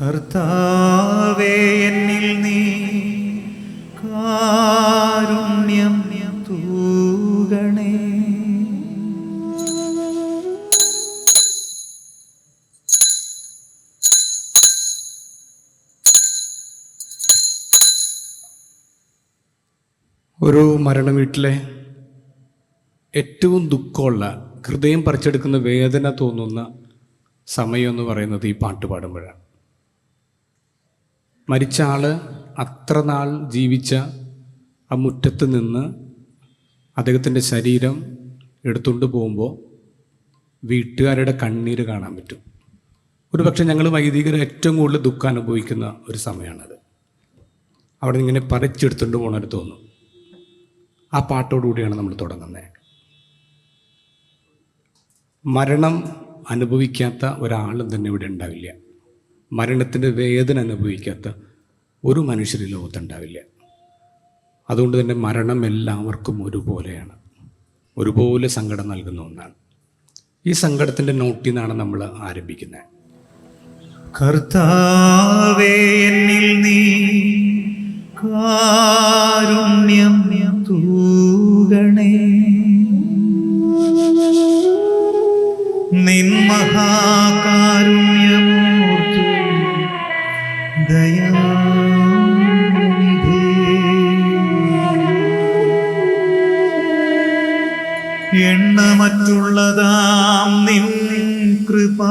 കർത്താവേ എന്നിൽ നീ കാരുണ്യം തൂകണേ. ഒരു മരണ വീട്ടിലെ ഏറ്റവും ദുഃഖമുള്ള ഹൃദയം പറിച്ചെടുക്കുന്ന വേദന തോന്നുന്ന സമയം എന്ന് പറയുന്നത് ഈ പാട്ട് പാടുമ്പോഴാണ് മരിച്ച ആൾ അത്ര നാൾ ജീവിച്ച ആ മുറ്റത്ത് നിന്ന് അദ്ദേഹത്തിന്റെ ശരീരം എടുത്തുകൊണ്ട് പോകുമ്പോൾ വീട്ടുകാരുടെ കണ്ണീര് കാണാൻ പറ്റും. ഒരു പക്ഷേ ഞങ്ങൾ വൈദികർ ഏറ്റവും കൂടുതൽ ദുഃഖം അനുഭവിക്കുന്ന ഒരു സമയമാണത് അവിടെ ഇങ്ങനെ പറിച്ചെടുത്തുകൊണ്ട് പോകണമെന്ന് തോന്നും. ആ പാട്ടോടുകൂടിയാണ് നമ്മൾ തുടങ്ങുന്നത് മരണം അനുഭവിക്കാത്ത ഒരാളും തന്നെ ഇവിടെ ഉണ്ടാവില്ല. മരണത്തിന്റെ വേദന അനുഭവിക്കാത്ത ഒരു മനുഷ്യരിൽ ലോകത്തുണ്ടാവില്ല അതുകൊണ്ട് തന്നെ മരണം എല്ലാവർക്കും ഒരുപോലെയാണ്. ഒരുപോലെ സങ്കടം നൽകുന്ന ഒന്നാണ്. ഈ സങ്കടത്തിന്റെ നോട്ടിൽ നിന്നാണ് നമ്മൾ ആരംഭിക്കുന്നത്. കർത്താവേ എന്നിൽ നീ ദയാനിധേ എണ്ണമറ്റുള്ളതാം നിൻ കൃപാവായ്പിനാൽ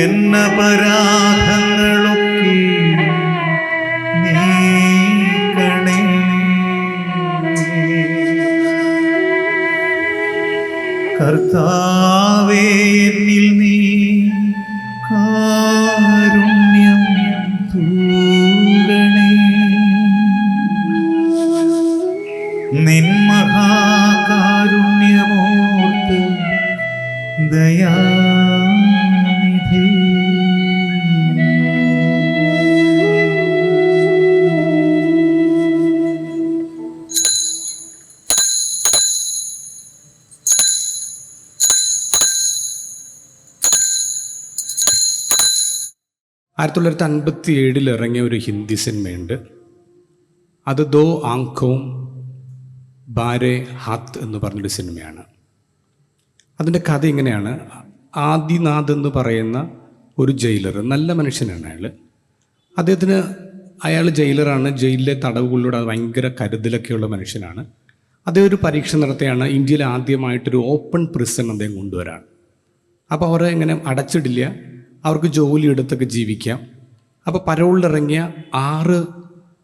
എന്ന പരാധങ്ങളൊക്കെ നീക്കണേ കർത്താവേ ആയിരത്തി തൊള്ളായിരത്തി അൻപത്തി ഏഴിൽ ഇറങ്ങിയ ഒരു ഹിന്ദി സിനിമയുണ്ട്. അത് ദോ ആങ്കോം ബാരെ ഹാത്ത് എന്ന് പറഞ്ഞൊരു സിനിമയാണ്. അതിന്റെ കഥ ഇങ്ങനെയാണ്. ആദിനാഥ് എന്ന് പറയുന്ന ഒരു ജയിലർ നല്ല മനുഷ്യനാണ് അയാൾ അദ്ദേഹത്തിന് അയാൾ ജയിലറാണ് ജയിലിലെ തടവുകളിലൂടെ ഭയങ്കര കരുതലൊക്കെയുള്ള മനുഷ്യനാണ്. അദ്ദേഹം ഒരു പരീക്ഷ നടത്തിയാണ് ഇന്ത്യയിൽ ആദ്യമായിട്ടൊരു ഓപ്പൺ പ്രിസൺ അദ്ദേഹം കൊണ്ടുവരാൻ അപ്പോൾ അവരെ എങ്ങനെ അടച്ചിടില്ല അവർക്ക് ജോലി എടുത്തൊക്കെ ജീവിക്കാം. അപ്പോൾ പരോളിലിറങ്ങിയ ആറ്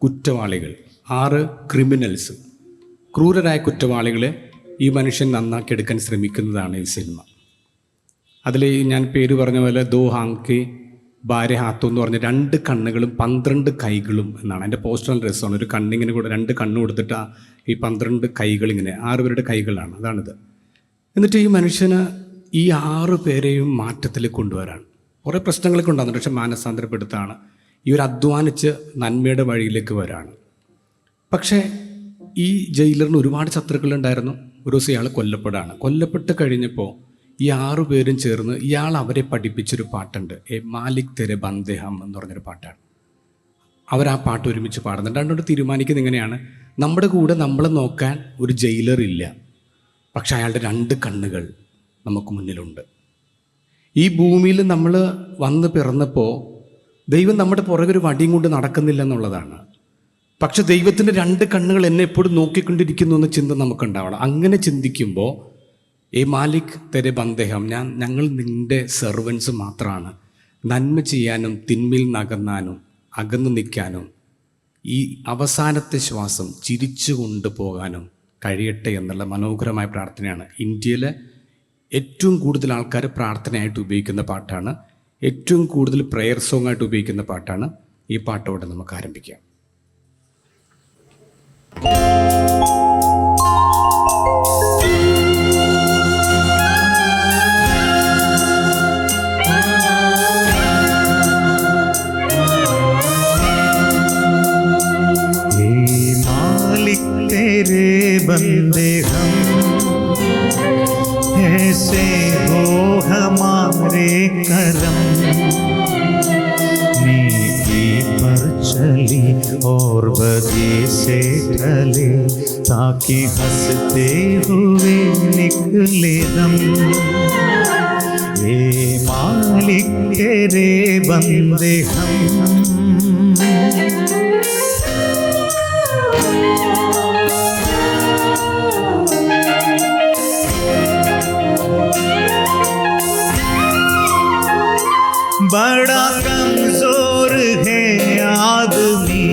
കുറ്റവാളികൾ ആറ് ക്രിമിനൽസ് ക്രൂരരായ കുറ്റവാളികളെ ഈ മനുഷ്യൻ നന്നാക്കി എടുക്കാൻ ശ്രമിക്കുന്നതാണ് ഈ സിനിമ. അതിൽ ഞാൻ പേര് പറഞ്ഞ പോലെ ദോ ഹാങ്കി ഭാര്യ ഹാത്തു എന്ന് പറഞ്ഞ രണ്ട് കണ്ണുകളും പന്ത്രണ്ട് കൈകളും എന്നാണ്. എന്റെ പോസ്റ്റൽ രസമാണ്. ഒരു കണ്ണിങ്ങനെ കൂടെ രണ്ട് കണ്ണ് കൊടുത്തിട്ട് ഈ പന്ത്രണ്ട് കൈകൾ ഇങ്ങനെ ആറ് പേരുടെ കൈകളാണ്. അതാണിത്. എന്നിട്ട് ഈ മനുഷ്യന് ഈ ആറ് പേരെയും മാറ്റത്തിൽ കൊണ്ടുവരാൻ കുറേ പ്രശ്നങ്ങളൊക്കെ ഉണ്ടാകുന്നുണ്ട്. പക്ഷെ മാനസാന്തരപ്പെടുത്താണ്. ഈ ഒരു അധ്വാനിച്ച് നന്മയുടെ വഴിയിലേക്ക് വരാണ്. പക്ഷേ ഈ ജയിലറിന് ഒരുപാട് ശത്രുക്കളുണ്ടായിരുന്നു ഒരു ദിവസം ഇയാൾ കൊല്ലപ്പെടാണ്. കൊല്ലപ്പെട്ട് കഴിഞ്ഞപ്പോൾ ഈ ആറു പേരും ചേർന്ന് ഇയാൾ അവരെ പഠിപ്പിച്ചൊരു പാട്ടുണ്ട്. എ മാലിക് തെരെ ബന്ദേഹം എന്ന് പറഞ്ഞൊരു പാട്ടാണ്. അവർ ആ പാട്ട് ഒരുമിച്ച് പാടുന്നുണ്ട് അതുകൊണ്ട് തീരുമാനിക്കുന്നത് ഇങ്ങനെയാണ്. നമ്മുടെ കൂടെ നമ്മളെ നോക്കാൻ ഒരു ജയിലർ ഇല്ല. പക്ഷെ അയാളുടെ രണ്ട് കണ്ണുകൾ നമുക്ക് മുന്നിലുണ്ട്. ഈ ഭൂമിയിൽ നമ്മൾ വന്ന് പിറന്നപ്പോൾ ദൈവം നമ്മുടെ പുറകെ ഒരു വടിയും കൊണ്ട് നടക്കുന്നില്ല എന്നുള്ളതാണ്. പക്ഷെ ദൈവത്തിന്റെ രണ്ട് കണ്ണുകൾ എന്നെ എപ്പോഴും നോക്കിക്കൊണ്ടിരിക്കുന്നു എന്ന ചിന്ത നമുക്കുണ്ടാവണം. അങ്ങനെ ചിന്തിക്കുമ്പോൾ ഏ മാലിക് തെരെ ബന്ദേഹം ഞാൻ ഞങ്ങൾ നിന്റെ സെർവൻസ് മാത്രമാണ് നന്മ ചെയ്യാനും തിന്മയിൽ നകന്നാനും അകന്നു നിൽക്കാനും ഈ അവസാനത്തെ ശ്വാസം ചിരിച്ചു കൊണ്ടുപോകാനും കഴിയട്ടെ എന്നുള്ള മനോഹരമായ പ്രാർത്ഥനയാണ്. ഇന്ത്യയിലെ ഏറ്റവും കൂടുതൽ ആൾക്കാർ പ്രാർത്ഥനയായിട്ട് ഉപയോഗിക്കുന്ന പാട്ടാണ്. ഏറ്റവും കൂടുതൽ പ്രെയർ സോങ് ആയിട്ട് ഉപയോഗിക്കുന്ന പാട്ടാണ്. ഈ പാട്ടോടെ നമുക്ക് ആരംഭിക്കാം. और बदी से ढले ताकि हंसते हुए निकले दम ये मालिक तेरे बंदे हम बड़ा कमज़ोर है आदमी।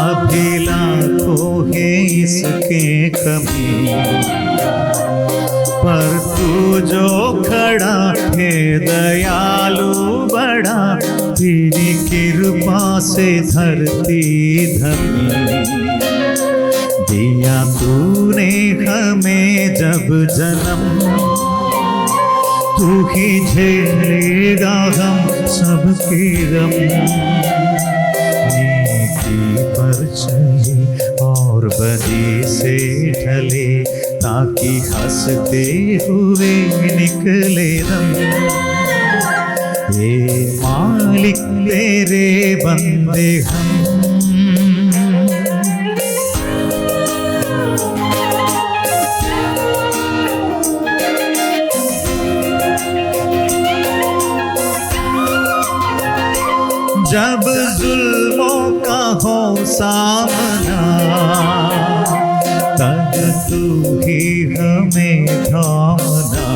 अभी लाखों है इसके कमी। पर तू जो खड़ा है, दयालु बड़ा तेरी कृपा से धरती धमी दिया तूने हमें जब जन्म तू ही झेलेगा हम सबके गम नीति पर चले और बदी से ढले, ताकि हँसते हुए निकले दम ये मालिक तेरे बंदे हम। जब जुल्मों का हो सामना, तब तू ही हमें थामना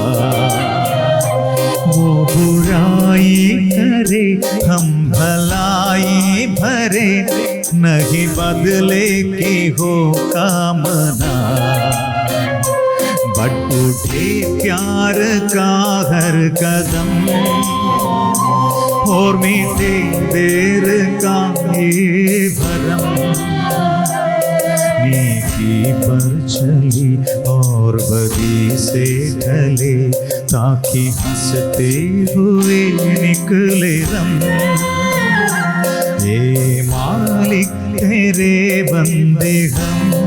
वो बुराई करे, हम भलाई भरे, नहीं बदले की हो कामना। बट उठे प्यार का हर कदम। और मीठे देर का ये भरम। नीति पर चली और बदी से ढले ताकि हँसते हुए निकले दम। ये मालिक, तेरे बंदे हम।